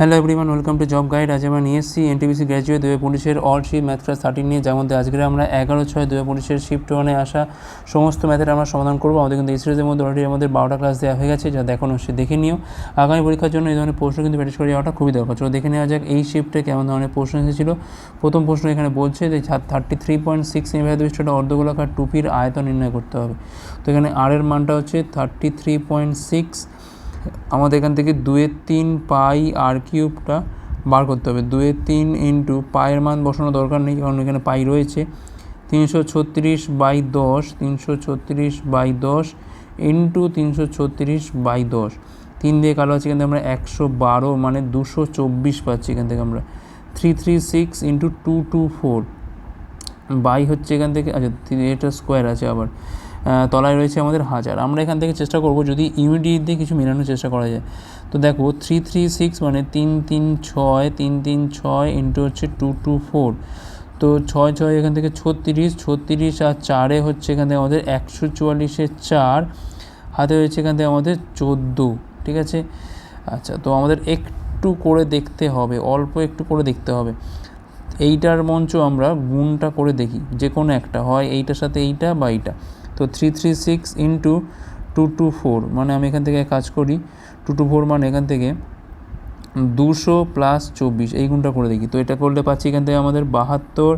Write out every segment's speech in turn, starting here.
Hello everyone, welcome to job guide. আজ আমরা নিয়ে এসেছি এনটিপিসি গ্র্যাজুয়েট দু পঁচিশের all shift math class thirteen নিয়ে, যার মধ্যে আজকে আমরা এগারো ছয় দু হাজার পঁচিশের শিফট ওয়ানে আসা সমস্ত ম্যাথের আমরা সমাধান করব। আমাদের কিন্তু এই মধ্যে অলরেডি আমাদের বারোটা ক্লাস দেওয়া হয়ে গেছে, যা দেখানো সে দেখে নিও। আগামী পরীক্ষার জন্য এই ধরনের প্রশ্ন কিন্তু প্র্যাকটিস করে যাওয়াটা খুবই দরকার। চলো দেখে নেওয়া যাক এই শিফটে কেমন ধরনের প্রশ্ন এসেছিল। প্রথম প্রশ্ন এখানে বলছে যে থার্টি থ্রি পয়েন্ট সিক্স নির্বাহিত অর্ধগোলাকার টুপির আয়তন নির্ণয় করতে হবে। তো এখানে আর এর মানটা হচ্ছে থার্টি থ্রি পয়েন্ট সিক্স আমাদের এখান থেকে দুয়ের তিন পাই আর কিউবটা বার করতে হবে। দুয়ের তিন ইন্টু পায়ের মান বসানো দরকার নেই, কারণ এখানে পাই রয়েছে। তিনশো ছত্রিশ বাই দশ, তিনশো ছত্রিশ বাই দশ ইন্টু তিনশো ছত্রিশ বাই দশ। তিন দিয়ে কালো আছে, এখান থেকে আমরা একশো বারো মানে দুশো চব্বিশ পাচ্ছি এখান থেকে আমরা। Three three six into two two four by হচ্ছে এখান থেকে আচ্ছা এটা স্কোয়ার আছে আবার। তলায় রয়েছে আমাদের হাজার। আমরা এখান থেকে চেষ্টা করব যদি দিয়ে কিছু মেলানোর চেষ্টা করা যায়। তো দেখো থ্রি থ্রি সিক্স মানে তিন তিন ছয়, তিন তিন ছয় ইন্টু হচ্ছে টু টু ফোর তো ছয় ছয় এখান থেকে ছত্রিশ ছত্রিশ আর চারে হচ্ছে এখান থেকে আমাদের একশো চুয়াল্লিশের চার। হাতে হয়েছে এখান থেকে আমাদের চোদ্দ, ঠিক আছে? আচ্ছা তো আমাদের একটু করে দেখতে হবে, অল্প একটু করে দেখতে হবে। এইটার মঞ্চ আমরা গুণটা করে দেখি যে কোনো একটা, হয় এইটার সাথে এইটা বা এইটা। তো three three six into two two four মানে আমি এখান থেকে কাজ করি টু টু ফোর মানে এখান থেকে দুশো প্লাস চব্বিশ, এই গুণটা করে দেখি। তো এটা করলে পাচ্ছি এখান থেকে আমাদের বাহাত্তর,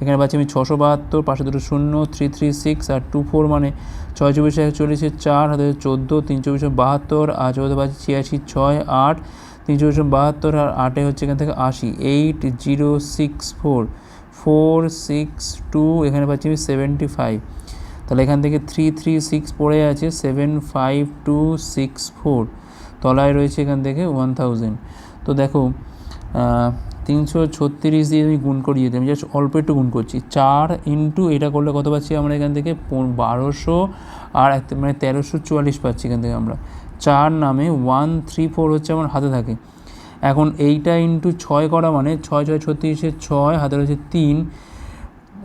এখানে পাচ্ছি আমি ছশো বাহাত্তর পাশে দুটো শূন্য থ্রি থ্রি সিক্স আর টু ফোর মানে ছয় চব্বিশ চল্লিশে চার, হাতে চোদ্দ, তিন চব্বিশে বাহাত্তর আর চৌদ্দ পাচ্ছি ছিয়াশি, ছয়, আট, তিন চব্বিশে বাহাত্তর আর আটে হচ্ছে এখান থেকে আশি eight zero six four four six two এখানে পাচ্ছি আমি সেভেন্টি ফাইভ তাহলে এখান থেকে থ্রি থ্রি সিক্স পড়ে আছে seven five two six four তলায় রয়েছে এখান থেকে ওয়ান থাউজেন্ড তো দেখো তিনশো ছত্রিশ দিয়ে আমি গুণ করিয়ে আমি জাস্ট অল্প একটু গুণ করছি, চার ইন্টু এটা করলে কত পাচ্ছি আমরা এখান থেকে? বারোশো আর মানে তেরোশো চুয়াল্লিশ পাচ্ছি এখান থেকে আমরা। চার নামে ওয়ান থ্রি ফোর হচ্ছে আমার হাতে থাকে। এখন এইটা ইন্টু ছয় করা মানে ছয় ছয় ছত্রিশের ছয়, হাতে রয়েছে তিন।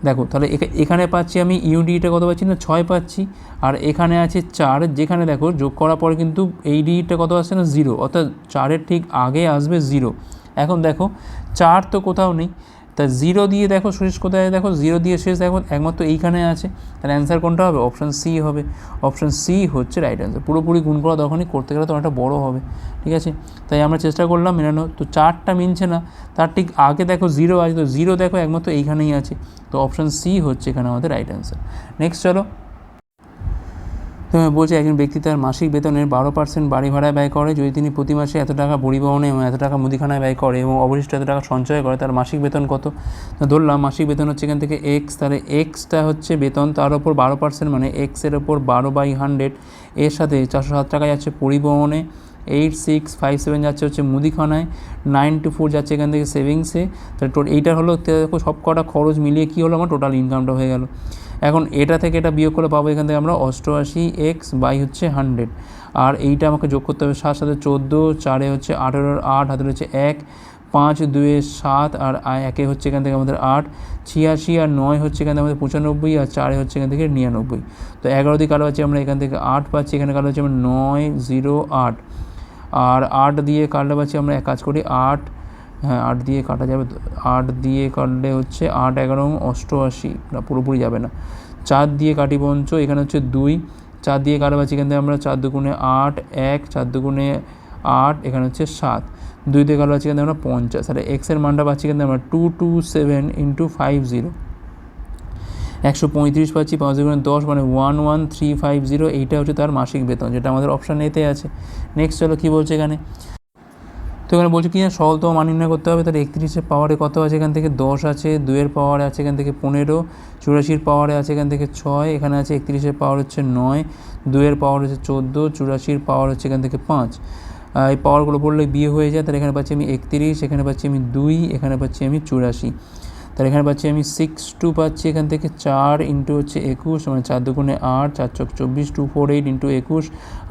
দেখো, তাহলে এখানে পাচ্ছি আমি ইউডিটা কত পাচ্ছি না? ছয় পাচ্ছি। আর এখানে আছে চার, যেখানে দেখো, যোগ করার পরে কিন্তু এই ডিটা কত আসছে না? জিরো অর্থাৎ চারের ঠিক আগে আসবে জিরো এখন দেখো, চার তো কোথাও নেই। তা জিরো দিয়ে দেখো শেষ কোথায়? দেখো জিরো দিয়ে শেষ, দেখো একমাত্র এইখানে আছে। তার অ্যান্সার কোনটা হবে? অপশান সি হবে। অপশান সি হচ্ছে রাইট অ্যান্সার পুরোপুরি গুণ করা তখনই করতে গেলে তো অনেকটা বড়ো হবে। ঠিক আছে? তাই আমরা চেষ্টা করলাম মেনানো তো চারটা মিনছে না। তার ঠিক আগে দেখো জিরো আছে, তো জিরো দেখো একমাত্র এইখানেই আছে। তো অপশান সি হচ্ছে এখানে আমাদের রাইট অ্যান্সার নেক্সট চলো। বলছে একজন ব্যক্তি তার মাসিক বেতনের বারো পার্সেন্ট বাড়ি ভাড়ায় ব্যয় করে। যদি তিনি প্রতি মাসে এত টাকা পরিবহনে এবং এত টাকা মুদিখানায় ব্যয় করে এবং অবশিষ্ট এত টাকা সঞ্চয় করে, তার মাসিক বেতন কত? ধরলাম মাসিক বেতন হচ্ছে এখান থেকে এক্স তাহলে এক্সটা হচ্ছে বেতন। তার ওপর বারো পার্সেন্ট মানে এক্সের ওপর বারো বাই হান্ড্রেড এর সাথে চারশো সাত টাকা যাচ্ছে পরিবহনে। এইট সিক্স ফাইভ সেভেন যাচ্ছে হচ্ছে মুদিখানায়। নাইন টু ফোর যাচ্ছে এখান থেকে সেভিংসে তাহলে এইটার হলো সব কটা খরচ মিলিয়ে কী হলো? আমার টোটাল ইনকামটা হয়ে গেল। এখন এটা থেকে এটা বিয়োগ করে পাবো এখান থেকে আমরা অষ্টআশি এক্স বাই হচ্ছে হান্ড্রেড আর এইটা আমাকে যোগ করতে হবে সাত সাথে চোদ্দ, চারে হচ্ছে আঠেরোর আট হাতে হচ্ছে এক, পাঁচ, দুয়ে সাত, আর একে হচ্ছে এখান থেকে আমাদের আট, ছিয়াশি, আর নয় হচ্ছে এখান থেকে আমাদের পঁচানব্বই, আর চারে হচ্ছে এখান থেকে নিরানব্বই। তো এগারো দিয়ে কালো হচ্ছে আমরা এখান থেকে আট পাচ্ছি, এখানে কালো হচ্ছে আমরা নয়, জিরো, আট। আর আট দিয়ে কাটলে পাচ্ছি আমরা এক কাজ করি, আট হ্যাঁ আট দিয়ে কাটা যাবে আট দিয়ে কাটলে হচ্ছে আট, এগারো, অষ্টআশি, না, পুরোপুরি যাবে না। চার দিয়ে কাটি পঞ্চ, এখানে হচ্ছে দুই। চার দিয়ে কাটা পাচ্ছি এখান থেকে আমরা চার দুগুণে আট, এক, চার দুগুণে আট, এখানে হচ্ছে সাত। দুই দিয়ে কাটা পাচ্ছি আমরা পঞ্চাশ। তাহলে এক্সের মানটা পাচ্ছি থেকে আমরা two two seven into five zero একশো পঁয়ত্রিশ পাচ্ছি, পাঁচ দুগুণে দশ মানে one one three five zero এইটা হচ্ছে তার মাসিক বেতন, যেটা আমাদের অপশান এতে আছে। নেক্সট চলো কী বলছে এখানে? এখানে বলছে কি না সহলতম মান নির্ণয় করতে হবে। তাহলে একত্রিশের পাওয়ারে কত আছে এখান থেকে? দশ আছে দুয়ের পাওয়ারে আছে এখান থেকে পনেরো, চুরাশির পাওয়ারে আছে এখান থেকে ছয়, এখানে আছে একত্রিশের পাওয়ার হচ্ছে নয় দুয়ের পাওয়ার হচ্ছে চোদ্দ, চুরাশির পাওয়ার হচ্ছে এখান থেকে পাঁচ। এই পাওয়ারগুলো পড়লে বিয়ে হয়ে যায়। তাহলে এখানে পাচ্ছি আমি একত্রিশ, এখানে পাচ্ছি আমি দুই, এখানে পাচ্ছি আমি চুরাশি। তাহলে এখানে পাচ্ছি আমি সিক্স টু পাচ্ছি, এখান থেকে চার ইন্টু হচ্ছে একুশ মানে চার দুগুণে আট, চার চক চব্বিশ টু ফোর এইট ইন্টু একুশ,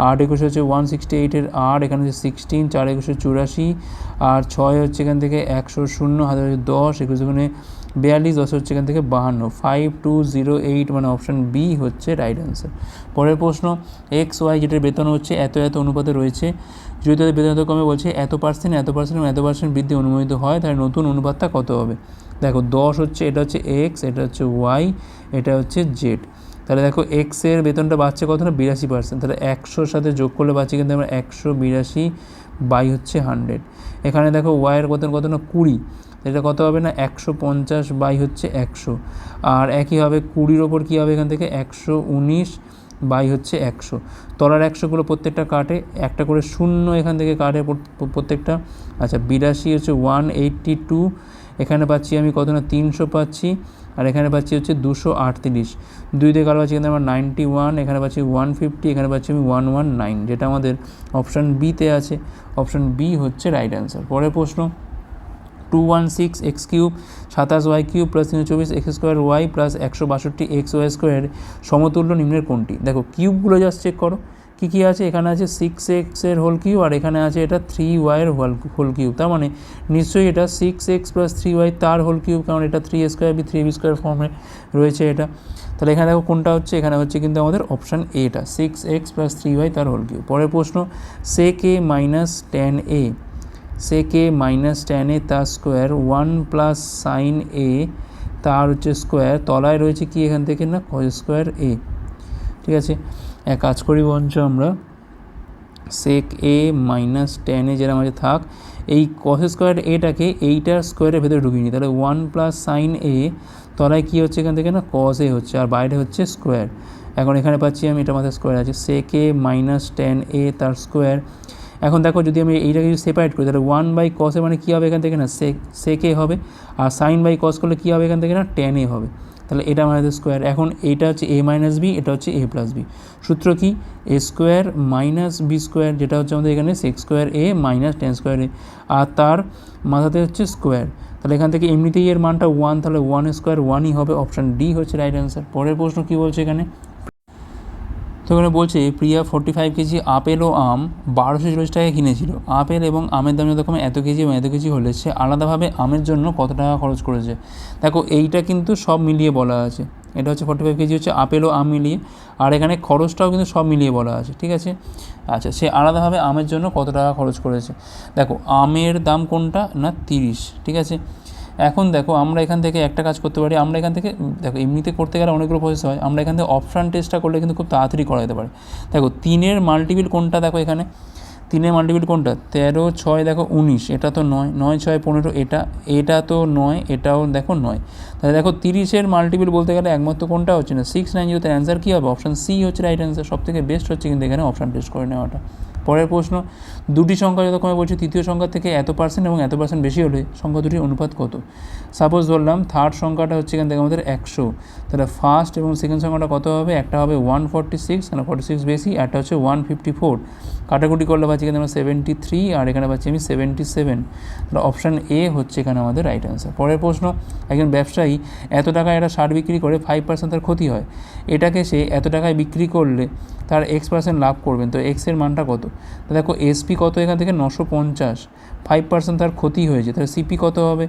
আট একুশ হচ্ছে ওয়ান সিক্সটি এইটের আট, এখানে হচ্ছে সিক্সটিন চার একুশে চুরাশি, আর ছয় হচ্ছে এখান থেকে একশো শূন্য, হাতে হচ্ছে দশ, একুশ দুগুণে বিয়াল্লিশ, দশ হচ্ছে এখান থেকে বাহান্ন ফাইভ টু জিরো এইট মানে অপশান বি হচ্ছে রাইট অ্যান্সার পরের প্রশ্ন এক্স ওয়াই যেটার বেতন হচ্ছে এত এত অনুপাতে রয়েছে। যদি তাদের বেতন এত কমে বলছে এত পার্সেন্ট এত পার্সেন্ট এবং এত পার্সেন্ট বৃদ্ধি অনুমোদিত হয়, তাহলে নতুন অনুপাতটা কত হবে? দেখো দশ হচ্ছে, এটা হচ্ছে এক্স এটা হচ্ছে ওয়াই এটা হচ্ছে জেড তাহলে দেখো এক্সের বেতনটা বাড়ছে কত না? বিরাশি পার্সেন্ট তাহলে একশোর সাথে যোগ করলে বাড়ছে কিন্তু আমরা একশো বিরাশি বাই হচ্ছে হান্ড্রেড এখানে দেখো ওয়াইয়ের বেতন কত না? কুড়ি। এটা কত হবে না? একশো পঞ্চাশ বাই হচ্ছে একশো। আর একই হবে কুড়ির ওপর কী হবে এখান থেকে? একশো উনিশ বাই হচ্ছে একশো। তলার একশোগুলো প্রত্যেকটা কাটে, একটা করে শূন্য এখান থেকে কাটে প্রত্যেকটা। আচ্ছা বিরাশি হচ্ছে ওয়ান এইট্টি টু এখানে পাচ্ছি আমি কত না? তিনশো পাচ্ছি। আর এখানে পাচ্ছি হচ্ছে দুশো আটত্রিশ। দুই দিয়ে কালো পাচ্ছি এখানে আমার নাইনটি ওয়ান, এখানে পাচ্ছি ওয়ান ফিফটি, এখানে পাচ্ছি আমি ওয়ান ওয়ান নাইন, যেটা আমাদের অপশান বিতে আছে। অপশান বি হচ্ছে রাইট অ্যান্সার পরের প্রশ্ন two one six x cube সাতাশ ওয়াই কিউব প্লাস তিনশো চব্বিশ এক্স স্কোয়ার ওয়াই প্লাস একশো বাষট্টি এক্স ওয়াই স্কোয়ার সমতুল্য নিম্নের কোনটি? দেখো কিউবগুলো জাস্ট চেক করো। কী কী আছে? এখানে আছে সিক্স এক্সের হোল কিউব আর এখানে আছে এটা থ্রি ওয়াইয়ের হোল হোল কিউব তার মানে নিশ্চয়ই এটা six x plus three y তার হোল কিউব কারণ এটা three square B three B square ফর্মে রয়েছে এটা। তাহলে এখানে দেখো কোনটা হচ্ছে? এখানে হচ্ছে কিন্তু আমাদের অপশান এটা six x plus three y তার হোল কিউব পরের প্রশ্ন sec A minus ten A sec A minus ten A তার square one plus sine A তার হচ্ছে স্কোয়ার তলায় রয়েছে কি এখান থেকে না? স্কোয়ার এ ঠিক আছে? এক কাজ করি বঞ্চ আমরা সেক এ মাইনাস টেন যেটা আমাদের থাক, এই কস স্কোয়ার এটাকে এইটার স্কোয়ারের ভেতরে ঢুকিয়ে নিই। তাহলে ওয়ান প্লাস সাইন এ তলায় কী হচ্ছে এখান থেকে না? কস এ হচ্ছে আর বাইরে হচ্ছে স্কোয়ার এখন এখানে পাচ্ছি আমি, এটা মাথায় স্কোয়ার আছে। সেক এ মাইনাস টেন এ তার স্কোয়ার এখন দেখো, যদি আমি এইটাকে যদি সেপারেট করি, তাহলে ওয়ান বাই কসে মানে কী হবে এখান থেকে না? সেক সেকে হবে। আর সাইন বাই কস করলে কী হবে এখান থেকে না? টেন হবে। তাহলে এটা আমাদের স্কোয়ার এখন এটা হচ্ছে এ মাইনাস বি এটা হচ্ছে এ প্লাস বি সূত্র কি? A square minus B square যেটা হচ্ছে আমাদের এখানে six square A minus ten square A আর তার মাথাতে হচ্ছে স্কোয়ার তাহলে এখান থেকে এমনিতেই এর মানটা ওয়ান তাহলে ওয়ান স্কোয়ার ওয়ানই হবে। অপশান ডি হচ্ছে রাইট অ্যান্সার পরের প্রশ্ন কী বলছে এখানে? তো এখানে বলছে, Priya forty five kg apple ও আম বারোশো চল্লিশ টাকায় কিনেছিল। আপেল এবং আমের দাম যতক্ষণ এত কেজি এবং এত কেজি হলে সে আলাদাভাবে আমের জন্য কত টাকা খরচ করেছে? দেখো, এইটা কিন্তু সব মিলিয়ে বলা আছে। এটা হচ্ছে ফর্টি ফাইভ কেজি হচ্ছে আপেল ও আম মিলিয়ে। আর এখানে খরচটাও কিন্তু সব মিলিয়ে বলা আছে, ঠিক আছে? আচ্ছা সে আলাদাভাবে আমের জন্য কত টাকা খরচ করেছে? দেখো, আমের দাম কোনটা? না, তিরিশ, ঠিক আছে? এখন দেখো আমরা এখান থেকে একটা কাজ করতে পারি, আমরা এখান থেকে দেখো এমনিতে করতে গেলে অনেকগুলো প্রসেস হয়, আমরা এখান থেকে অপশান টেস্টটা করলে কিন্তু খুব তাড়াতাড়ি করা যেতে পারে। দেখো তিনের মাল্টিপিল কোনটা দেখো এখানে? তিনের মাল্টিপিল কোনটা? তেরো, ছয়, দেখো উনিশ, এটা তো নয় নয়, ছয়, পনেরো, এটা এটা তো নয়, এটাও দেখো নয়। তাহলে দেখো তিরিশের মাল্টিপিল বলতে গেলে একমাত্র কোনটা হচ্ছে না? সিক্স নাইন জিরোতে অ্যান্সার কী হবে? অপশান সি হচ্ছে রাইট অ্যান্সার সব থেকে বেস্ট হচ্ছে কিন্তু এখানে অপশান টেস্ট করে নেওয়াটা। পরের প্রশ্ন, দুটি সংখ্যা যতক্ষণ বলছি তৃতীয় সংখ্যা থেকে এত পার্সেন্ট এবং এত পার্সেন্ট বেশি হলে সংখ্যা দুটির অনুপাত কত? সাপোজ ধরলাম থার্ড সংখ্যাটা হচ্ছে এখান থেকে আমাদের একশো। তাহলে ফার্স্ট এবং সেকেন্ড সংখ্যাটা কত হবে? একটা হবে ওয়ান ফর্টি সিক্স মানে ফর্টি সিক্স বেশি একটা হচ্ছে ওয়ান ফিফটি ফোর কাটাকুটি করলে পাচ্ছি এখানে আমরা সেভেন্টি থ্রি আর এখানে পাচ্ছি আমি সেভেন্টি সেভেন তাহলে অপশান এ হচ্ছে এখানে আমাদের রাইট অ্যান্সার পরের প্রশ্ন, একজন ব্যবসায়ী এত টাকায় একটা শার্ট বিক্রি করে ফাইভ পার্সেন্ট তার ক্ষতি হয়। এটাকে সে এত টাকায় বিক্রি করলে তার এক্স পার্সেন্ট লাভ করবেন। তো এক্সের মানটা কত? তো দেখো এসপি কত এখান থেকে? নশো পঞ্চাশ। ফাইভ পার্সেন্ট তার ক্ষতি হয়েছে, তাহলে সিপি কত হবে?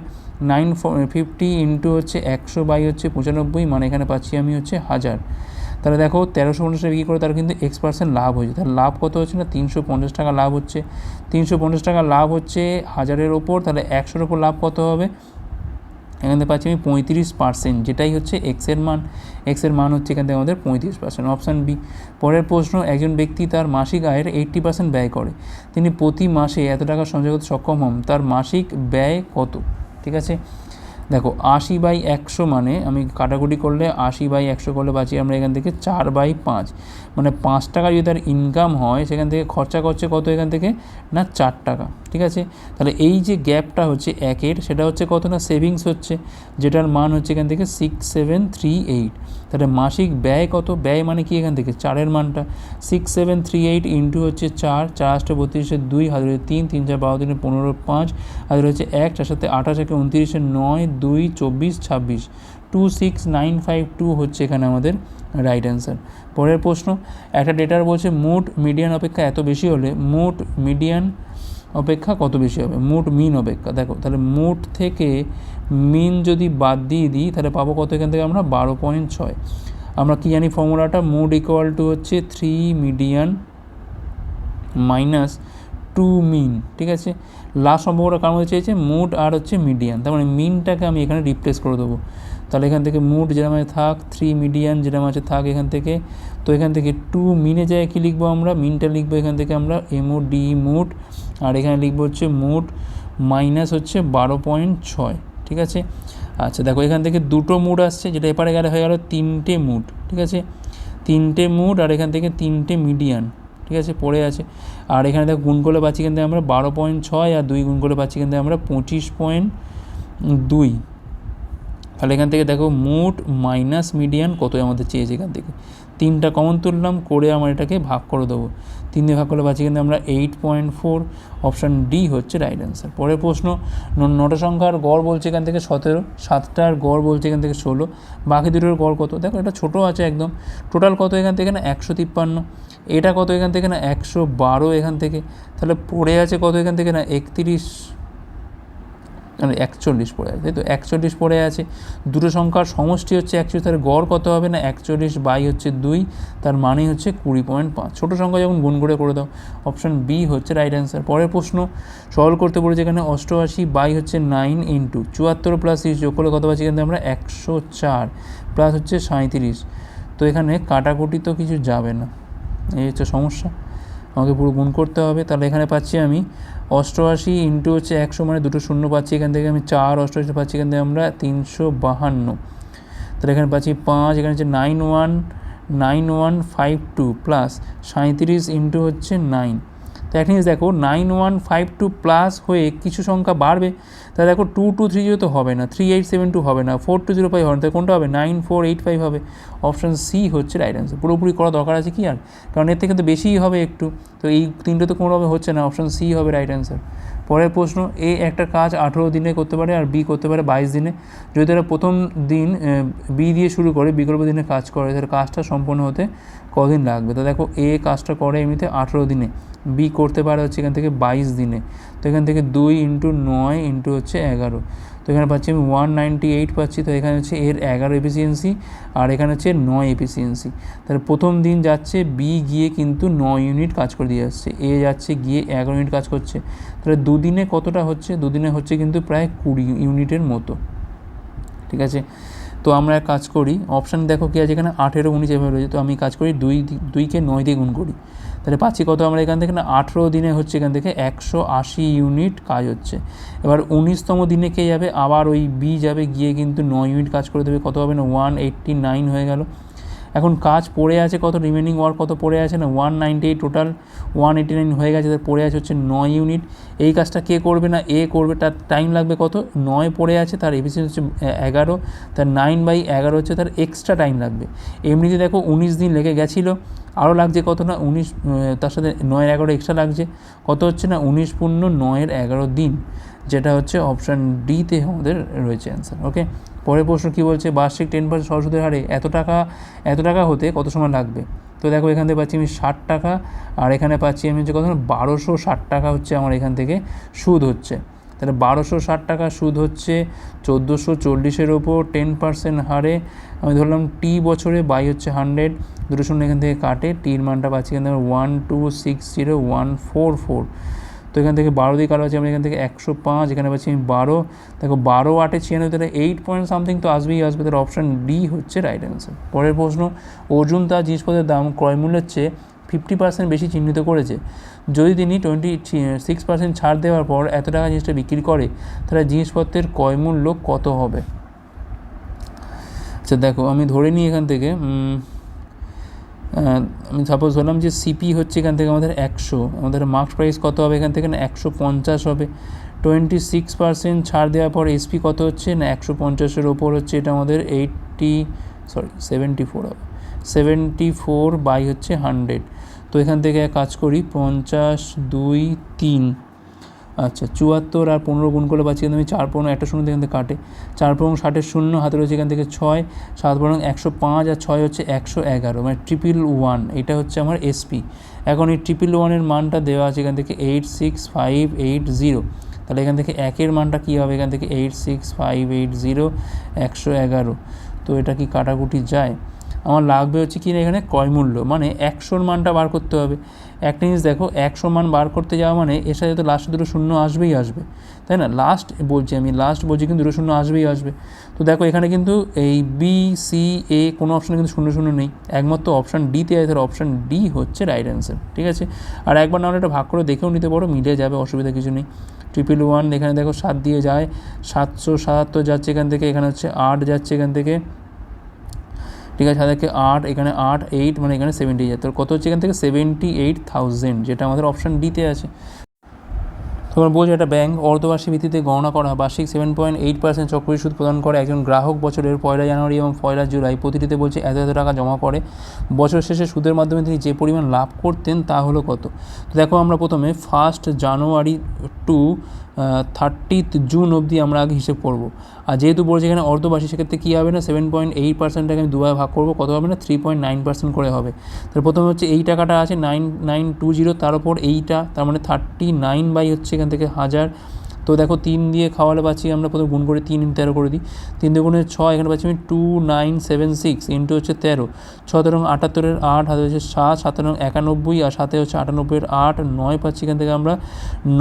নাইন ফিফটি ইন্টু হচ্ছে একশো বাই হচ্ছে পঁচানব্বই মানে এখানে পাচ্ছি আমি হচ্ছে হাজার। তাহলে দেখো তেরোশো পঞ্চাশ বিক্রি করে, তার কিন্তু এক্স পার্সেন্ট লাভ হয়েছে। তাহলে লাভ কত হচ্ছে না? তিনশো পঞ্চাশ টাকা লাভ হচ্ছে। তিনশো পঞ্চাশ টাকা লাভ হচ্ছে হাজারের ওপর, তাহলে একশোর ওপর লাভ কত হবে? এখান থেকে পাচ্ছি আমি পঁয়ত্রিশ পার্সেন্ট যেটাই হচ্ছে এক্সের মান। এক্সের মান হচ্ছে এখান থেকে আমাদের পঁয়ত্রিশ পার্সেন্ট অপশান বি পরের প্রশ্ন, একজন ব্যক্তি তার মাসিক আয়ের এইট্টি পার্সেন্ট ব্যয় করে। তিনি প্রতি মাসে এত টাকা সঞ্চয় করতে সক্ষম হন, তার মাসিক ব্যয় কত? ঠিক আছে? দেখো, আশি বাই একশো মানে আমি কাটাকুটি করলে আশি বাই একশো করলে বাঁচি আমরা এখান থেকে চার বাই পাঁচ। মানে পাঁচ টাকা যদি তার ইনকাম হয়, সেখান থেকে খরচা করছে কত এখান থেকে? না, চার টাকা, ঠিক আছে? তাহলে এই যে গ্যাপটা হচ্ছে একের, সেটা হচ্ছে কত না? সেভিংস হচ্ছে, যেটার মান হচ্ছে এখান থেকে সিক্স সেভেন থ্রি এইট তাহলে মাসিক ব্যয় কত? ব্যয় মানে কি এখান থেকে? চারের মানটা। Six seven three eight into হচ্ছে চার। চার আটটা বত্রিশের দুই হাজারের তিন তিন চার বারো, তিনে পনেরো, পাঁচ। হাজার হচ্ছে এক, চার সাথে আঠাশ একে উনত্রিশে নয়, দুই, চব্বিশ, ছাব্বিশ। Two six nine five two হচ্ছে এখানে আমাদের রাইট অ্যান্সার পরের প্রশ্ন, একটা ডেটার বলছে মোট মিডিয়ান অপেক্ষা এত বেশি হলে, মোট মিডিয়ান অপেক্ষা কত বেশি হবে? মোট মিন অপেক্ষা। দেখো, তাহলে মোট থেকে মিন যদি বাদ দিয়ে দিই, তাহলে পাবো কত এখান থেকে আমরা? বারো পয়েন্ট ছয়। আমরা কী জানি ফর্মুলাটা? মোট ইকুয়াল টু হচ্ছে three median minus two mean ঠিক আছে? লাস্ট সম্পর্কটা কার মধ্যে চেয়েছে? মুড আর হচ্ছে মিডিয়ান তার মানে মিনটাকে আমি এখানে রিপ্লেস করে দেবো। তাহলে এখান থেকে মুড যেরকম আছে থাক থ্রি মিডিয়ান যেরকম আছে, থাক এখান থেকে। তো এখান থেকে টু মিনে যায় কী লিখব আমরা? মিনটা লিখব এখান থেকে আমরা এমও ডি মুড আর এখানে লিখব হচ্ছে মুড মাইনাস হচ্ছে বারো পয়েন্ট ছয়, ঠিক আছে? আচ্ছা দেখো, এখান থেকে দুটো মুড আসছে, যেটা এপারে গেলে হয়ে গেল তিনটে মুড ঠিক আছে? তিনটে মুড আর এখান থেকে তিনটে মিডিয়ান ঠিক আছে? পড়ে আছে। আর এখানে দেখো গুণ করলে পাচ্ছি কিন্তু আমরা বারো পয়েন্ট ছয় আর দুই গুণ করে পাচ্ছি কিন্তু আমরা পঁচিশ পয়েন্ট দুই। তাহলে এখান থেকে দেখো মোট মাইনাস মিডিয়ান কত আমাদের চেয়েছে এখান থেকে? তিনটা কমন তুললাম, করে আমরা এটাকে ভাগ করে দেবো। তিন দিয়ে ভাগ করলে পাচ্ছি কিন্তু আমরা eight point four option D হচ্ছে রাইট অ্যান্সার পরের প্রশ্ন নটা সংখ্যার গড় বলছে এখান থেকে সতেরো, সাতটার গড় বলছে এখান থেকে ষোলো, বাকি দুটোর গড় কত? দেখো এটা ছোটো আছে একদম। টোটাল কত এখান থেকে না? একশো তিপ্পান্ন। এটা কত এখান থেকে না? একশো বারো এখান থেকে। তাহলে পড়ে আছে কত এখান থেকে না? একত্রিশ মানে একচল্লিশ পড়ে আছে, তাই তো? একচল্লিশ পড়ে আছে। দুটো সংখ্যার সমষ্টি হচ্ছে একচল্লিশ, তাহলে গড় কত হবে না? একচল্লিশ বাই হচ্ছে দুই, তার মানে হচ্ছে কুড়ি পয়েন্ট পাঁচ। ছোটো সংখ্যা যখন গুণ করে করে দাও অপশান বি হচ্ছে রাইট অ্যান্সার পরের প্রশ্ন সলভ করতে বলেছে এখানে অষ্টআশি বাই হচ্ছে নাইন ইন্টু চুয়াত্তর প্লাস তিরিশ যোগ করলে কত পাচ্ছি থেকে আমরা? একশো চার প্লাস হচ্ছে সাঁত্রিশ তো এখানে কাটাকুটি তো কিছু যাবে না, এই হচ্ছে সমস্যা। আমাকে পুরো গুণ করতে হবে। তাহলে এখানে পাচ্ছি আমি অষ্টআশি ইন্টু হচ্ছে একশো মানে দুটো শূন্য পাচ্ছি এখান থেকে, আমি চার অষ্টআশি পাচ্ছি এখান থেকে আমরা তিনশো বাহান্ন। তাহলে এখানে পাচ্ছি পাঁচ, এখানে হচ্ছে nine one nine one five two plus সাঁত্রিশ ইন্টু হচ্ছে নাইন তো জিনিস দেখো nine one five two plus হয়ে কিছু সংখ্যা বাড়বে, তাহলে দেখো টু টু থ্রি জিরো তো হবে না থ্রি এইট সেভেন টু হবে না ফোর টু জিরো ফাইভ হবে না, তাহলে কোনটা হবে? নাইন ফোর এইট ফাইভ হবে। অপশান সি হচ্ছে রাইট অ্যান্সার পুরোপুরি করা দরকার আছে কি আর? কারণ এর থেকে তো বেশিই হবে একটু। তো এই তিনটে তো কোনোভাবে হচ্ছে না অপশান সি হবে রাইট অ্যান্সার পরের প্রশ্ন এ একটা কাজ আঠেরো দিনে করতে পারে আর বি করতে পারে বাইশ দিনে। যদি তারা প্রথম দিন বি দিয়ে শুরু করে, বিকল্প দিনে কাজ করে, তাহলে কাজটা সম্পন্ন হতে কদিন লাগবে? তো দেখো এ কাজটা করে এমনিতে আঠেরো দিনে। বি করতে পারে হচ্ছে এখান থেকে বাইশ দিনে। তো এখান থেকে দুই ইন্টু নয় ইন্টু হচ্ছে এগারো। তো এখানে পাচ্ছি আমি ওয়ান নাইনটি এইট পাচ্ছি, তো এখানে হচ্ছে এর এগারো এফিসিয়েন্সি আর এখানে হচ্ছে নয় এফিসিয়েন্সি তাহলে প্রথম দিন যাচ্ছে বি গিয়ে কিন্তু নয় ইউনিট কাজ করে দিয়ে আসছে। এ যাচ্ছে, গিয়ে এগারো ইউনিট কাজ করছে। তাহলে দুদিনে কতটা হচ্ছে? দুদিনে হচ্ছে কিন্তু প্রায় কুড়ি ইউনিটের মতো। ঠিক আছে? তো আমরা কাজ করি অপশান দেখো কি আছে এখানে আঠেরো উনিশ এভাবে রয়েছে, তো আমি কাজ করি দুই দুইকে নয় দিয়ে গুণ করি। তাহলে পাচ্ছি কত আমরা এখান থেকে না? আঠেরো দিনে হচ্ছে এখান থেকে একশো আশি ইউনিট কাজ হচ্ছে। এবার উনিশতম দিনে কে যাবে? আবার ওই বি যাবে, গিয়ে কিন্তু নয় ইউনিট কাজ করে দেবে। কত হবে না? ওয়ান এইট্টি নাইন হয়ে গেল। এখন কাজ পড়ে আছে কত? রিমেনিং ওয়ার্ক কত পড়ে আছে না? One ninety eight total one eighty nine হয়ে গেছে। তার পড়ে আছে হচ্ছে নয় ইউনিট এই কাজটা কে করবে না? এ করবে। তার টাইম লাগবে কত? নয় পড়ে আছে। তার এফিসিয়েন্সি হচ্ছে এগারো। তার নাইন বাই এগারো হচ্ছে। তার এক্সট্রা টাইম লাগবে। এমনিতে দেখো উনিশ দিন লেগে গেছিল। আরও লাগছে কত না? উনিশ তার সাথে নয়ের এগারো এক্সট্রা লাগছে। কত হচ্ছে না? উনিশ পূর্ণ নয়ের এগারো দিন, যেটা হচ্ছে অপশান ডিতে আমাদের রয়েছে অ্যান্সার ওকে পরের প্রশ্ন কী বলছে? বার্ষিক টেন পার্সেন্ট সরস্বতীর হারে এত টাকা এত টাকা হতে কত সময় লাগবে? তো দেখো এখান থেকে পাচ্ছি আমি ষাট টাকা, আর এখানে পাচ্ছি আমি হচ্ছে কত বারোশো ষাট টাকা হচ্ছে আমার এখান থেকে সুদ হচ্ছে। তাহলে বারোশো ষাট টাকা সুদ হচ্ছে, চোদ্দোশো চল্লিশের ওপর টেন পার্সেন্ট হারে। আমি ধরলাম টি বছরে বাই হচ্ছে হান্ড্রেড দুটো শূন্য এখান থেকে কাটে টির মানটা পাচ্ছি এখান থেকে one two six zero one four four তো এখান থেকে বারো দিয়ে কারও আছে আমরা, এখান থেকে একশো পাঁচ, এখানে পাচ্ছি আমি বারো। দেখো বারো আটে ছিয়ানব্বই, তাহলে এইট পয়েন্ট সামথিং তো আসবেই আসবে, তাহলে অপশান ডি হচ্ছে রাইট অ্যান্সার পরের প্রশ্ন, অর্জুন তার জিনিসপত্রের দাম ক্রয় মূল্যের চেয়ে ফিফটি পার্সেন্ট বেশি চিহ্নিত করেছে। যদি তিনি টোয়েন্টি সিক্স পার্সেন্ট ছাড় দেওয়ার পর এত টাকা জিনিসটা বিক্রি করে, তাহলে জিনিসপত্রের ক্রয় মূল্য কত হবে? আচ্ছা দেখো, আমি ধরে নিই এখান থেকে আমি সাপোজ ধরলাম যে সিপি হচ্ছে এখান থেকে আমাদের একশো, আমাদের মার্কস প্রাইস কত হবে এখান থেকে? না, একশো পঞ্চাশ হবে। টোয়েন্টি সিক্স পার্সেন্ট ছাড় দেওয়ার পর এসপি কত হচ্ছে? না, একশো পঞ্চাশের ওপর হচ্ছে, এটা আমাদের এইটটি সরি সেভেন্টি ফোর হবে। সেভেন্টি ফোর বাই হচ্ছে হান্ড্রেড তো এখান থেকে এক কাজ করি, পঞ্চাশ, দুই, তিন। আচ্ছা চুয়াত্তর আর পনেরো গুণ করলে পাচ্ছি কিন্তু আমি চার পনেরো, একটা শূন্য এখান থেকে কাটে। চার পনেরো ষাটের শূন্য, হাতে রয়েছে এখান থেকে ছয়। সাত পনেরো একশো পাঁচ আর ছয় হচ্ছে একশো এগারো মানে ট্রিপল ওয়ান এটা হচ্ছে আমার এসপি এখন এই ট্রিপল ওয়ানের মানটা দেওয়া আছে এখান থেকে eight six five eight zero তাহলে এখান থেকে একের মানটা কী হবে? এখান থেকে eight six five eight zero একশো এগারো। তো এটা কি কাটাকুটি যায়? আমার লাগবে হচ্ছে কি না এখানে ক্রয় মূল্য মানে একশোর মানটা বার করতে হবে। একটা জিনিস দেখো, একশো মান বার করতে যাওয়া মানে এর সাথে তো লাস্টে দুটো শূন্য আসবেই আসবে, তাই না? লাস্ট বলছি আমি লাস্ট বলছি কিন্তু দুটো শূন্য আসবেই আসবে। তো দেখো এখানে কিন্তু এই বি সি এ কোনো অপশানে কিন্তু শূন্য শূন্য নেই, একমাত্র অপশান ডিতে আছে অপশান ডি হচ্ছে রাইট অ্যান্সার ঠিক আছে? আর একবার নাহলে এটা ভাগ করে দেখেও নিতে পারো মিলে যাবে, অসুবিধা কিছু নেই। ট্রিপল ওয়ান এখানে দেখো সাত দিয়ে যায়, সাতশো সাতাত্তর যাচ্ছে এখান থেকে, এখানে হচ্ছে আট যাচ্ছে এখান থেকে ঠিক আছে তাদেরকে আট, এখানে আট এইট মানে এখানে সেভেন্টি যায়। তো কত হচ্ছে এখান থেকে? সেভেন্টি এইট থাউজেন্ড যেটা আমাদের অপশান ডিতে আছে। তোমার বলছে একটা ব্যাংক অর্ধবার্ষিক ভিত্তিতে গণনা করা বার্ষিক সেভেন পয়েন্ট এইট পার্সেন্ট চক্রবৃদ্ধি সুদ প্রদান করে একজন গ্রাহক বছরের পয়লা জানুয়ারি এবং পয়লা জুলাই। প্রতিটিতে বলছে এত এত টাকা জমা করে বছর শেষে সুদের মাধ্যমে তিনি যে পরিমাণ লাভ করতেন তা হলো কত? তো দেখো আমরা প্রথমে first January to thirtieth June অবধি আমরা আগে হিসেব করব। আর যেহেতু বলছি এখানে অর্ধবার্ষিক, সেক্ষেত্রে কী হবে না? সেভেন পয়েন্ট এইট পার্সেন্টটাকে আমি দুবার ভাগ করব, কত হবে না? থ্রি পয়েন্ট নাইন পার্সেন্ট করে হবে। তাহলে প্রথমে হচ্ছে এই টাকাটা আছে নাইন নাইন টু জিরো তার উপর এইটা, তার মানে থার্টি নাইন বাই হচ্ছে এখান থেকে হাজার। তো দেখো তিন দিয়ে খাওয়ালে পাচ্ছি আমরা প্রথমে গুণ করে তিন তেরো করে দিই। তিন দুগুণে ছয়, এখানে পাচ্ছি আমি two nine seven six into হচ্ছে তেরো। ছ তেরো আটাত্তরের আট হাতে হচ্ছে সাত সাত রং একানব্বই আর সাথে হচ্ছে আটানব্বইয়ের আট, নয় পাচ্ছি এখান থেকে আমরা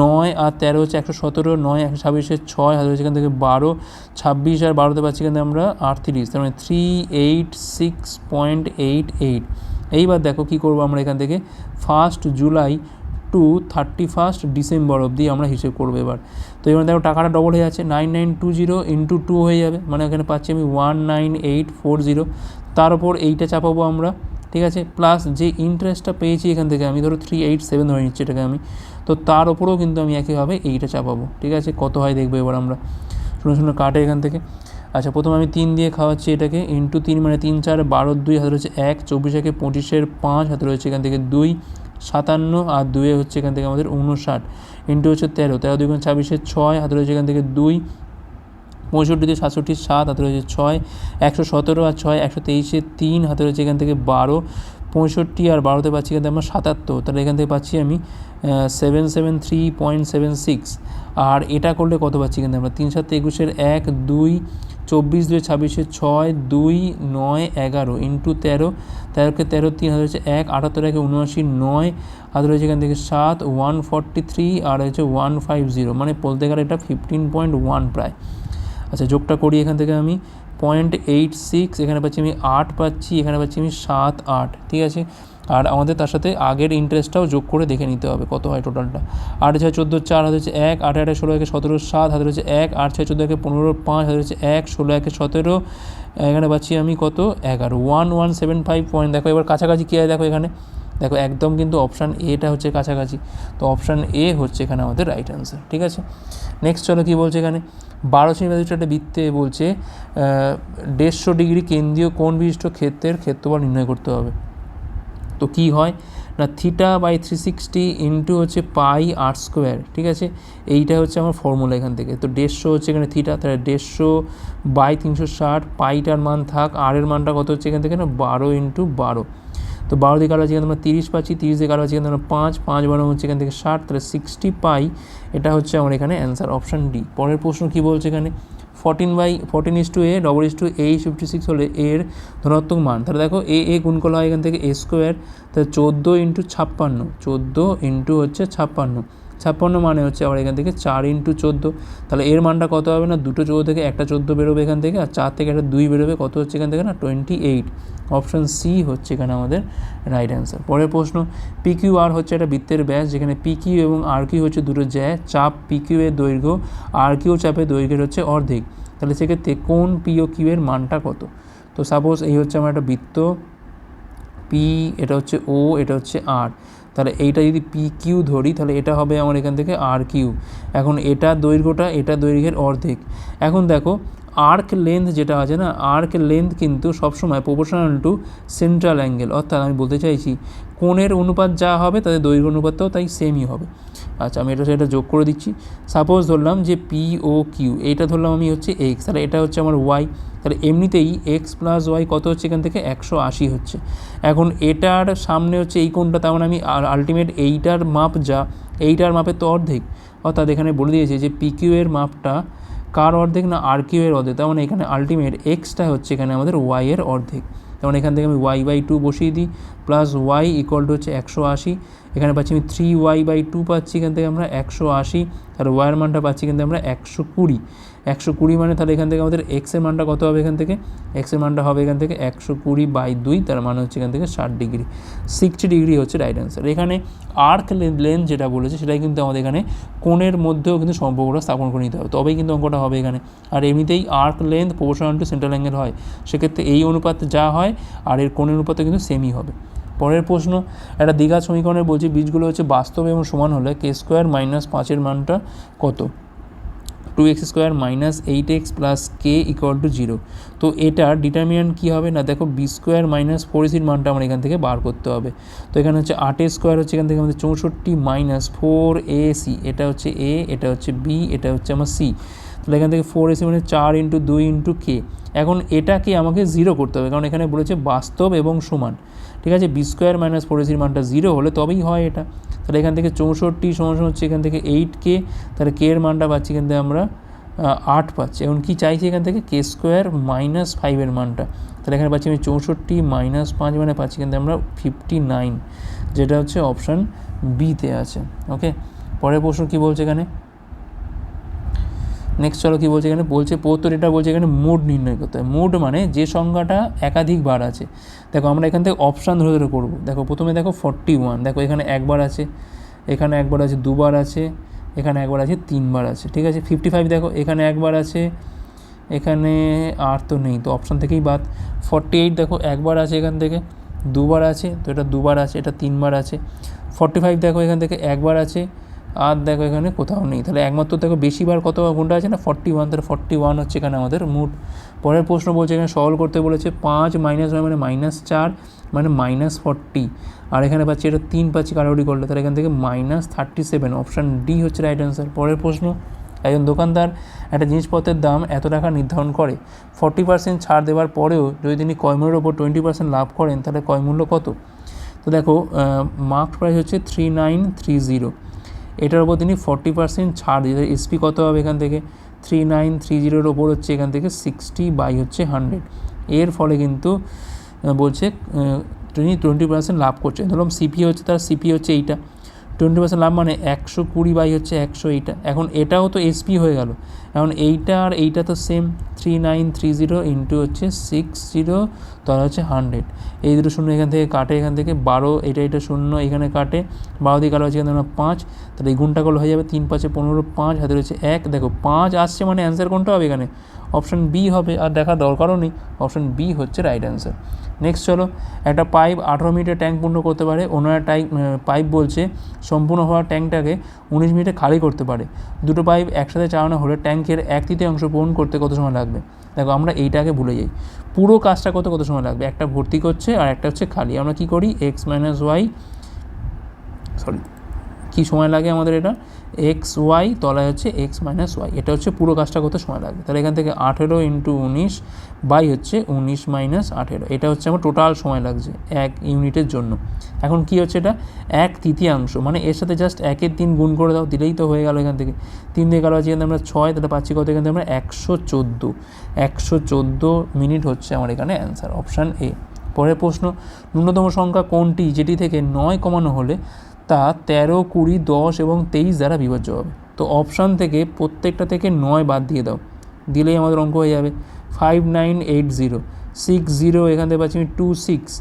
নয় আর তেরো হচ্ছে একশো সতেরো, নয় একশো ছাব্বিশের ছয় হাতে হচ্ছে এখান থেকে বারো, ছাব্বিশ আর বারোতে পাচ্ছি এখান থেকে আমরা আটত্রিশ, তার মানে three eight six point eight eight এইবার দেখো কী করব আমরা এখান থেকে? First July to thirty first December অবধি আমরা হিসেব করব এবার। তো এবার দেখো টাকাটা ডবল হয়ে যাচ্ছে nine nine two zero into two হয়ে যাবে। মানে এখানে পাচ্ছি আমি one nine eight four zero তার ওপর এইটা চাপাবো আমরা, ঠিক আছে? প্লাস যে ইন্টারেস্টটা পেয়েছি এখান থেকে, আমি ধরো থ্রি এইট সেভেন ধরে নিচ্ছি এটাকে আমি। তো তার ওপরেও কিন্তু আমি একইভাবে এইটা চাপাবো, ঠিক আছে? কত হয় দেখব এবার আমরা। শুনে শুনে কাটে এখান থেকে। আচ্ছা প্রথমে আমি তিন দিয়ে খাওয়াচ্ছি এটাকে ইন্টু তিন মানে তিন চার, বারো দুই হাতে রয়েছে এক, চব্বিশ একে পঁচিশের পাঁচ হাতে রয়েছে এখান থেকে দুই। সাতান্ন আর দুয়ে হচ্ছে এখান থেকে আমাদের উনষাট। ইন্টু হচ্ছে তেরো তেরো দুই ছাব্বিশের ছয়, হাতে রয়েছে এখান থেকে দুই। পঁয়ষট্টিতে সাতষট্টি, সাত, হাতে রয়েছে ছয়। একশো সতেরো আর ছয়, একশো তেইশে তিন, হাতে রয়েছে এখান থেকে বারো। পঁয়ষট্টি আর বারোতে পাচ্ছি এখান থেকে আমরা সাতাত্তর, তাহলে এখান থেকে পাচ্ছি আমি seven seven three point seven six আর এটা করলে কত পাচ্ছি এখান থেকে আমরা? তিন সাত একুশের এক, দুই চব্বিশ দুই ছাব্বিশে ছয় দুই নয় এগারো ইন্টু তেরো, তেরোকে তেরো তিন, হাজার হচ্ছে এক, আটাত্তর একে উনআশি নয় হাজার রয়েছে এখান থেকে সাত ওয়ান ফর্টি থ্রি আর হচ্ছে ওয়ান ফাইভ জিরো মানে বলতে গেলে এটা ফিফটিন পয়েন্ট ওয়ান প্রায়। আচ্ছা যোগটা করি এখান থেকে আমি পয়েন্ট এইট সিক্স এখানে পাচ্ছি আমি আট পাচ্ছি, এখানে পাচ্ছি আমি সাত আট, ঠিক আছে? আর আমাদের তার সাথে আগের ইন্টারেস্টটাও যোগ করে দেখে নিতে হবে কত হয় টোটালটা আট ছয় চোদ্দ চার হাতে হচ্ছে এক, আট, আটে ষোলো, একে সতেরো, সাত হাতে হচ্ছে এক, আট, ছয়, চোদ্দ, একে পনেরো, পাঁচ হাতে হচ্ছে এক, ষোলো, একে সতেরো, এখানে পাচ্ছি আমি কত? এগারো। One one, seven, five point. দেখো, এবার কাছাকাছি কী হয় দেখো এখানে? দেখো, একদম কিন্তু অপশান এটা হচ্ছে কাছাকাছি। তো অপশান এ হচ্ছে এখানে আমাদের রাইট অ্যান্সার ঠিক আছে? নেক্সট চলো কী বলছে এখানে? বারো শ্রেণি একটা বৃত্তে বলছে দেড়শো ডিগ্রি কেন্দ্রীয় কোণ বিশিষ্ট ক্ষেত্রের ক্ষেত্রফল নির্ণয় করতে হবে। তো কী হয়? না theta by three sixty into হচ্ছে পাই আর স্কোয়ার ঠিক আছে? এইটা হচ্ছে আমার ফর্মুলা এখান থেকে। তো দেড়শো হচ্ছে এখানে থিটা তাহলে দেড়শো বাই তিনশো ষাট পাইটার মান থাক আর এর মানটা কত হচ্ছে এখান থেকে না? বারো ইন্টু বারো। তো বারো দিকে আছে এখানে আমরা তিরিশ পাচ্ছি, তিরিশ দিকে আছে এখানে আমরা পাঁচ পাঁচ বারো হচ্ছে এখান থেকে ষাট, তাহলে সিক্সটি পাই এটা হচ্ছে আমার এখানে অ্যান্সার অপশান ডি পরের প্রশ্ন কী বলছে এখানে? Fourteen by fourteen is two A double is two A fifty six হলে এর ধনাত্মক মান। তাহলে দেখো এ এ গুণ করা হয় এখান থেকে এ স্কোয়ার তাহলে চোদ্দ ইন্টু ছাপ্পান্ন, চোদ্দ ইন্টু হচ্ছে ছাপ্পান্ন। ছাপ্পান্ন মানে হচ্ছে আবার এখান থেকে চার ইন্টু চোদ্দ। তাহলে এর মানটা কত হবে না? দুটো চোদ্দ থেকে একটা চোদ্দ বেরোবে এখান থেকে আর চার থেকে একটা দুই বেরোবে কত হচ্ছে এখান থেকে না? টোয়েন্টি এইট অপশান সি হচ্ছে এখানে আমাদের রাইট অ্যান্সার পরের প্রশ্ন পিকিউ আর হচ্ছে একটা বৃত্তের ব্যাস যেখানে পিকিউ এবং আর কিউ হচ্ছে দুটো জ্যা চাপ পিকিউ এর দৈর্ঘ্য আর কিউ চাপের দৈর্ঘ্যের হচ্ছে অর্ধেক। তাহলে সেক্ষেত্রে কোন পি ও কিউ এর মানটা কত? তো সাপোজ এই হচ্ছে আমার একটা বৃত্ত পি এটা হচ্ছে ও এটা হচ্ছে আর তাহলে এইটা যদি পি কিউ ধরি, তাহলে এটা হবে আমার এখান থেকে আর কিউ। এখন এটা দৈর্ঘ্যটা, এটা দৈর্ঘ্যের অর্ধেক। এখন দেখো আর্ক লেন্থ যেটা আছে না আর্ক লেন্থ কিন্তু সবসময় প্রপোর্শনাল টু সেন্ট্রাল অ্যাঙ্গেল অর্থাৎ আমি বলতে চাইছি, কোণের অনুপাত যা হবে, তাদের দৈর্ঘ্য অনুপাতটাও তাই সেমই হবে। আচ্ছা আমি এটা, সেটা যোগ করে দিচ্ছি। সাপোজ ধরলাম যে পি ও কিউ এইটা ধরলাম আমি হচ্ছে এক্স তাহলে এটা হচ্ছে আমার ওয়াই তাহলে এমনিতেই এক্স প্লাস ওয়াই কত হচ্ছে এখান থেকে? একশো আশি হচ্ছে। এখন এটার সামনে হচ্ছে এই কোণটা, তার মানে আমি আলটিমেট এইটার মাপ যা, এইটার মাপের তো অর্ধেক। অর্থাৎ এখানে বলে দিয়েছে যে পি কিউ এর মাপটা কার অর্ধেক না আর কিউ এর অর্ধেক? তার মানে এখানে আলটিমেট এক্সটা হচ্ছে এখানে আমাদের ওয়াই এর অর্ধেক। যেমন এখান থেকে আমি ওয়াই বাই টু বসিয়ে দিই প্লাস ওয়াই ইকুয়াল টু হচ্ছে একশো আশি। এখানে পাচ্ছি আমি থ্রি ওয়াই বাই টু পাচ্ছি, এখান থেকে আমরা একশো আশি, আর ওয়াইয়ের মানটা পাচ্ছি কিন্তু আমরা একশো কুড়ি। একশো কুড়ি মানে তাহলে এখান থেকে আমাদের এক্সের মানটা কত হবে এখান থেকে? এক্সের মানটা হবে এখান থেকে একশো কুড়ি বাই দুই, তার মানে হচ্ছে এখান থেকে ষাট ডিগ্রি। সিক্সটি ডিগ্রি হচ্ছে রাইট অ্যান্সার এখানে আর্ক লেন্থ যেটা বলেছে, সেটাই কিন্তু আমাদের এখানে কোণের মধ্যেও কিন্তু সম্পর্কটা স্থাপন করে নিতে হবে। তবেই কিন্তু অঙ্কটা হবে এখানে। আর এমনিতেই arc length proportional to central angle হয়। সেক্ষেত্রে এই অনুপাত যা হয়, আর এর কোণের অনুপাতে কিন্তু সেমই হবে। পরের প্রশ্ন, একটা দীঘা সমীকরণে বলছি বীজগুলো হচ্ছে বাস্তব এবং সমান হলে কে স্কোয়ার মাইনাস পাঁচের মানটা কত? Two x square minus eight x plus k equal to zero তো এটার ডিটারমিনেন্ট কী হবে? না, দেখো বি স্কোয়ার মাইনাস ফোর এসির মানটা আমার এখান থেকে বার করতে হবে। তো এখানে হচ্ছে আটের স্কোয়ার হচ্ছে এখান থেকে আমাদের চৌষট্টি মাইনাস ফোর এ সি এটা হচ্ছে এ এটা হচ্ছে বি এটা হচ্ছে আমার সি তাহলে এখান থেকে ফোর এসি মানে চার ইন্টু দুই ইন্টু কে এখন এটাকে আমাকে জিরো করতে হবে, কারণ এখানে বলেছে বাস্তব এবং সমান। ঠিক আছে বি স্কোয়ার মাইনাস ফোর এসির মানটা জিরো হলে তবেই হয় এটা। তাহলে এখান থেকে চৌষট্টি সমান হচ্ছে এখান থেকে এইট কে তাহলে কে এর মানটা পাচ্ছি এখান থেকে আমরা আট পাচ্ছি। এখন কী চাইছি এখান থেকে? কে স্কোয়ার মাইনাস ফাইভের মানটা। তাহলে এখানে পাচ্ছি আমি চৌষট্টি মাইনাস পাঁচ মানে পাচ্ছি কিন্তু আমরা ফিফটি নাইন যেটা হচ্ছে অপশান বিতে আছে। ওকে পরের প্রশ্ন কী বলছে এখানে? নেক্সট চলো কী বলছে এখানে? বলছে পৌত্তর এটা বলছে এখানে মোড নির্ণয় করতে হয় মোড মানে যে সংখ্যাটা একাধিকবার আছে। দেখো, আমরা এখান থেকে অপশান ধরে ধরে করব। দেখো, প্রথমে দেখো ফর্টি ওয়ান দেখো, এখানে একবার আছে, এখানে একবার আছে, দুবার আছে, এখানে একবার আছে, তিনবার আছে। ঠিক আছে? ফিফটি ফাইভ দেখো, এখানে একবার আছে, এখানে আর তো নেই, তো অপশান থেকেই বাদ। ফর্টি এইট দেখো, একবার আছে এখান থেকে, দুবার আছে, তো এটা দুবার আছে, এটা তিনবার আছে। ফর্টি ফাইভ দেখো, এখান থেকে একবার আছে আর দেখো এখানে কোথাও নেই। তাহলে একমাত্র দেখো বেশিবার কত গুণটা আছে না? ফর্টি ওয়ান তাহলে ফর্টি ওয়ান হচ্ছে এখানে আমাদের মুড পরের প্রশ্ন বলছে এখানে সলভ করতে বলেছে পাঁচ মাইনাস নয় মানে মাইনাস চার মানে মাইনাস ফর্টি আর এখানে পাচ্ছি এটা তিন পাচ্ছি কারোরি করলে, তাহলে এখান থেকে minus thirty seven option D হচ্ছে রাইট অ্যান্সার পরের প্রশ্ন, একজন দোকানদার একটা জিনিসপত্রের দাম এত টাকা নির্ধারণ করে ফর্টি পার্সেন্ট ছাড় দেওয়ার পরেও যদি তিনি কয়মূল্যের ওপর টোয়েন্টি পার্সেন্ট লাভ করেন, তাহলে কয়মূল্য কত? তো দেখো মার্ক প্রাইস হচ্ছে থ্রি নাইন থ্রি জিরো এটার উপর তিনি ফর্টি পার্সেন্ট ছাড় দিয়ে এসপি কত হবে এখান থেকে? থ্রি নাইন থ্রি জিরোর ওপর হচ্ছে এখান থেকে সিক্সটি বাই হচ্ছে হান্ড্রেড এর ফলে কিন্তু বলছে তিনি টোয়েন্টি পার্সেন্ট লাভ করছেন। ধরুন সিপি হচ্ছে তার সিপি হচ্ছে এইটা। টোয়েন্টি পার্সেন্ট লাভ মানে একশো কুড়ি বাই হচ্ছে একশো এইটা। এখন এটাও তো এসপি হয়ে গেল। এখন এইটা আর এইটা তো same three nine three zero into হচ্ছে সিক্স জিরো তাহলে হচ্ছে হান্ড্রেড এই দুটো শূন্য এখান থেকে কাটে, এখান থেকে বারো, এটা এটা শূন্য, এখানে কাটে। বারো দিয়ে কালো হচ্ছে এখানে আমরা পাঁচ, তাহলে এই গুণটা করলে হয়ে যাবে তিন পাঁচে পনেরো, পাঁচ হাতে রয়েছে এক। দেখো, পাঁচ আসছে মানে অ্যান্সার কোনটা হবে এখানে? অপশান বি হবে, আর দেখা দরকারও নেই। অপশান বি হচ্ছে রাইট অ্যান্সার নেক্সট চলো, একটা পাইপ আঠেরো মিনিটে ট্যাঙ্ক পূর্ণ করতে পারে। একটা টাইপ পাইপ বলছে, সম্পূর্ণ হওয়া ট্যাঙ্কটাকে উনিশ মিনিটে খালি করতে পারে। দুটো পাইপ একসাথে চালানো হলে ট্যাঙ্কের এক তৃতীয়াংশ পূরণ করতে কত সময় লাগবে? দেখো, আমরা এইটাকে ভুলে যাই। পুরো কাজটা কত কত সময় লাগবে? একটা ভর্তি করছে আর একটা হচ্ছে খালি। আমরা কি করি? এক্স মাইনাস ওয়াই সরি কী সময় লাগে আমাদের এটা? এক্স ওয়াই তলায় হচ্ছে এক্স মাইনাস ওয়াই এটা হচ্ছে পুরো কাজটা করতে সময় লাগবে। তাহলে এখান থেকে আঠেরো ইন্টু উনিশ বাই হচ্ছে উনিশ মাইনাস আঠেরো। এটা হচ্ছে আমার টোটাল সময় লাগছে এক ইউনিটের জন্য। এখন কি হচ্ছে এটা? এক তৃতীয়াংশ। মানে এর সাথে জাস্ট একের তিন গুণ করে দাও, দিলেই তো হয়ে গেল এখান থেকে। তিন দিয়ে গেল থেকে আমরা ছয়, তাহলে পাচ্ছি কত এখান থেকে আমরা? একশো চোদ্দ। একশো চোদ্দ মিনিট হচ্ছে আমার এখানে অ্যান্সার অপশান এ পরের প্রশ্ন, ন্যূনতম সংখ্যা কোনটি? যেটি থেকে নয় কমানো হলে তা তেরো, কুড়ি, দশ এবং তেইশ দ্বারা বিভাজ্য হবে। তো অপশান থেকে প্রত্যেকটা থেকে নয় বাদ দিয়ে দাও। দিলেই আমাদের অঙ্ক হয়ে যাবে। Five nine eight zero six zero এখান থেকে পাচ্ছি আমি two six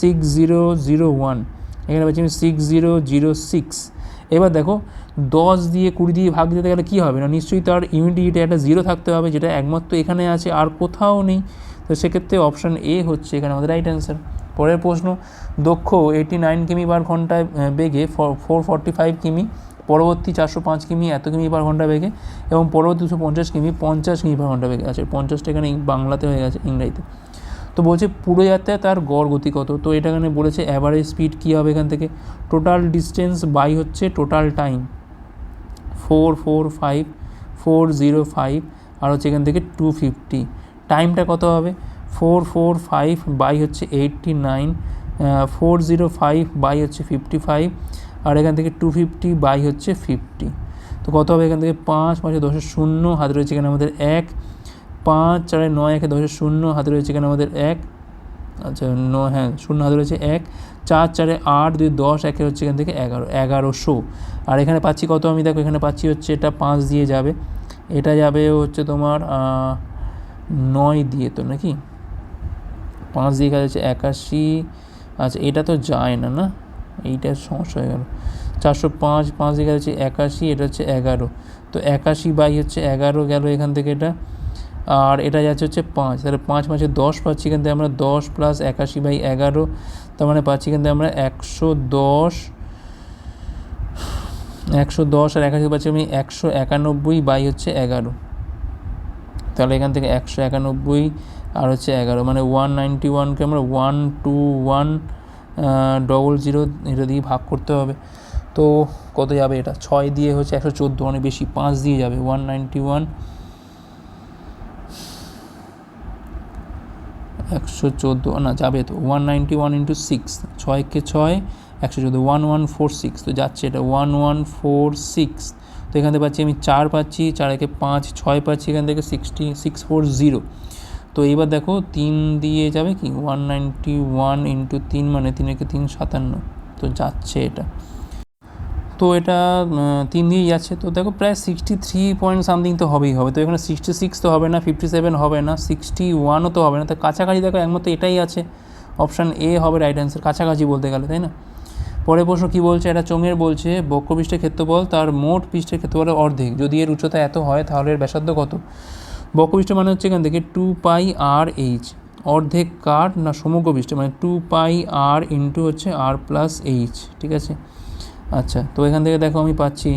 six zero zero one এখানে পাচ্ছি আমি সিক্স জিরো জিরো সিক্স এবার দেখো, দশ দিয়ে কুড়ি দিয়ে ভাগ দিতে গেলে কী হবে না? নিশ্চয়ই তার ইউনিটি একটা জিরো থাকতে হবে, যেটা একমাত্র এখানে আছে আর কোথাও নেই। তো সেক্ষেত্রে অপশান এ হচ্ছে এখানে আমাদের রাইট অ্যান্সার পরের প্রশ্ন, দক্ষ এইটি নাইন কিমি পার ঘন্টায় বেগে ফোর ফর্টি ফাইভ কিমি, পরবর্তী চারশো পাঁচ কিমি এত কিমি পার ঘণ্টা বেগে, এবং পরবর্তী দুশো পঞ্চাশ কিমি পঞ্চাশ কিমি পার ঘণ্টা বেগে আছে। পঞ্চাশটা এখানে বাংলাতে হয়ে গেছে, ইংরাজিতে। তো বলছে, পুরো যাত্রায় তার গড় গতি কত? তো এটা এখানে বলেছে অ্যাভারেজ স্পিড কী হবে এখান থেকে? টোটাল ডিস্টেন্স বাই হচ্ছে total time four four five four zero five আর হচ্ছে এখান থেকে টু ফিফটি টাইমটা কত হবে? ফোর ফোর ফাইভ বাই হচ্ছে eighty nine four zero five by হচ্ছে ফিফটি ফাইভ, আর এখান থেকে টু ফিফটি বাই হচ্ছে ফিফটি। তো কত হবে এখান থেকে? পাঁচ পাঁচে দশের শূন্য, হাতে রয়েছে এখানে আমাদের এক। পাঁচ চারে নয় একে দশের শূন্য, হাতে রয়েছে এখানে আমাদের এক। আচ্ছা ন হ্যাঁ শূন্য, হাতে রয়েছে এক। চার চারে আট, দুই দশ, একে হচ্ছে এখান থেকে এগারো, এগারোশো। আর এখানে পাচ্ছি কত? আমি দেখো, এখানে পাচ্ছি হচ্ছে এটা পাঁচ দিয়ে যাবে। এটা যাবে হচ্ছে তোমার নয় দিয়ে তো নাকি? পাঁচ দিয়ে কাজ হচ্ছে একাশি আচ্ছা এটা তো যায় না না? এইটার সমস্যা হয়ে গেল। চারশো পাঁচ পাঁচ দিয়ে কাজ হচ্ছে একাশি, এটা হচ্ছে এগারো। তো একাশি বাই হচ্ছে এগারো গেল এখান থেকে এটা। আর এটা যাচ্ছে হচ্ছে পাঁচ, তাহলে পাঁচ পাঁচে দশ পাচ্ছি থেকে আমরা দশ প্লাস একাশি বাই এগারো, তার মানে পাচ্ছি থেকে আমরা একশো দশ একশো দশ আর একাশি পাচ্ছি আমি একশো একানব্বই বাই হচ্ছে এগারো। তাহলে এখান থেকে একশো একানব্বই আর হচ্ছে এগারো মানে ওয়ান নাইনটি ওয়ানকে আমরা one two one double zero এটা দিয়ে ভাগ করতে হবে। তো কত যাবে এটা? ছয় দিয়ে হচ্ছে একশো চোদ্দ অনেক বেশি, পাঁচ দিয়ে যাবে ওয়ান নাইনটি ওয়ান একশো চোদ্দ, না, যাবে তো one ninety one into six ছয়কে ছয়, একশো চোদ্দ ওয়ান ওয়ান ফোর সিক্স তো যাচ্ছে এটা ওয়ান ওয়ান ফোর সিক্স তো এখান থেকে পাচ্ছি আমি চার পাচ্ছি, চার একে পাঁচ, ছয় পাচ্ছি এখান থেকে সিক্সটি সিক্স ফোর জিরো তো এবার দেখো তিন দিয়ে যাবে কি? ওয়ান নাইনটি ওয়ান ইন্টু তিন মানে তিন একে তিন সাতান্ন। তো যাচ্ছে এটা। তো এটা তিন দিয়েই যাচ্ছে। তো দেখো প্রায় সিক্সটি থ্রি পয়েন্ট সামথিং তো হবেই হবে। তো এখানে সিক্সটি সিক্স তো হবে না ফিফটি সেভেন হবে না সিক্সটি ওয়ানও তো হবে না। তো কাছাকাছি দেখো একমাত্র এটাই আছে। অপশান এ হবে রাইট অ্যান্সার কাছাকাছি বলতে গেলে, তাই না? পরের প্রশ্ন কী বলছে? এটা চোঙের বলছে, বক্রপৃষ্ঠের ক্ষেত্রফল তার মোট পৃষ্ঠের ক্ষেত্রফলের অর্ধেক। যদি এর উচ্চতা এত হয়, তাহলে এর ব্যাসার্ধ কত? বক্রপৃষ্ঠ মানে হচ্ছে এখান থেকে টু পাই আর এইচ অর্ধেক কার না সমগ্র পৃষ্ঠ মানে টু পাই আর ইন্টু হচ্ছে আর প্লাস এইচ ঠিক আছে? আচ্ছা তো এখান থেকে দেখো আমি পাচ্ছি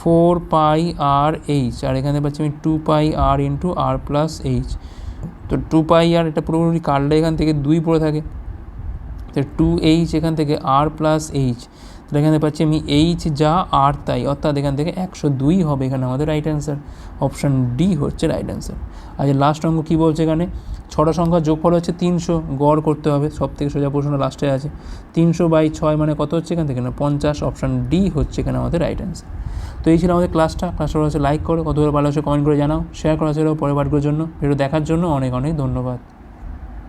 ফোর পাই আর এইচ আর এখানে পাচ্ছি আমি two pi r into r plus h তো টু পাই আর এটা পুরোপুরি কাটলে এখান থেকে দুই পড়ে থাকে। তো টু এইচ এখান থেকে আর প্লাস এইচ তাহলে এখানে পাচ্ছি আমি এইচ যা আর তাই। অর্থাৎ এখান থেকে একশো দুই হবে এখানে আমাদের রাইট অ্যান্সার অপশান ডি হচ্ছে রাইট অ্যান্সার আর লাস্ট অঙ্ক কী বলছে এখানে? ছটা সংখ্যার যোগফল হচ্ছে তিনশো। গড় করতে হবে। সব থেকে সোজা প্রশ্ন লাস্টে আছে। তিনশো বাই ছয় মানে কত হচ্ছে এখান থেকে? না, পঞ্চাশ। অপশান ডি হচ্ছে এখানে আমাদের রাইট অ্যান্সার তো এই ছিল আমাদের ক্লাসটা ক্লাসটা হচ্ছে লাইক করো। কতগুলো ভালো হচ্ছে কমেন্ট করে জানাও। শেয়ার করা ছিল পরের পাঠগুলোর জন্য। ভিডিও দেখার জন্য অনেক অনেক ধন্যবাদ।